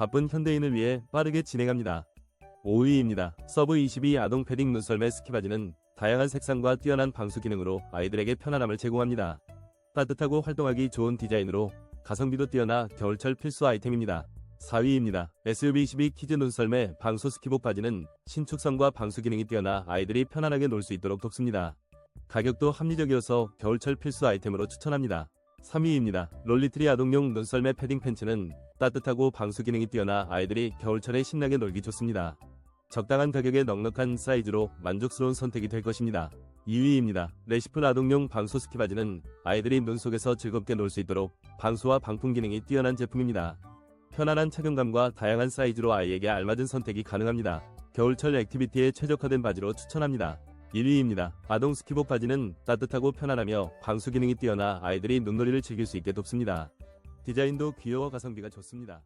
바쁜 현대인을 위해 빠르게 진행합니다. 5위입니다. 서브 22 아동 패딩 눈썰매 스키바지는 다양한 색상과 뛰어난 방수 기능으로 아이들에게 편안함을 제공합니다. 따뜻하고 활동하기 좋은 디자인으로 가성비도 뛰어나 겨울철 필수 아이템입니다. 4위입니다. SUV22 키즈 눈썰매 방수 스키복 바지는 신축성과 방수 기능이 뛰어나 아이들이 편안하게 놀 수 있도록 돕습니다. 가격도 합리적이어서 겨울철 필수 아이템으로 추천합니다. 3위입니다. 롤리트리 아동용 눈썰매 패딩 팬츠는 따뜻하고 방수 기능이 뛰어나 아이들이 겨울철에 신나게 놀기 좋습니다. 적당한 가격에 넉넉한 사이즈로 만족스러운 선택이 될 것입니다. 2위입니다. 레시플 아동용 방수 스키 바지는 아이들이 눈 속에서 즐겁게 놀 수 있도록 방수와 방풍 기능이 뛰어난 제품입니다. 편안한 착용감과 다양한 사이즈로 아이에게 알맞은 선택이 가능합니다. 겨울철 액티비티에 최적화된 바지로 추천합니다. 1위입니다. 아동 스키복 바지는 따뜻하고 편안하며 방수 기능이 뛰어나 아이들이 눈놀이를 즐길 수 있게 돕습니다. 디자인도 귀여워 가성비가 좋습니다.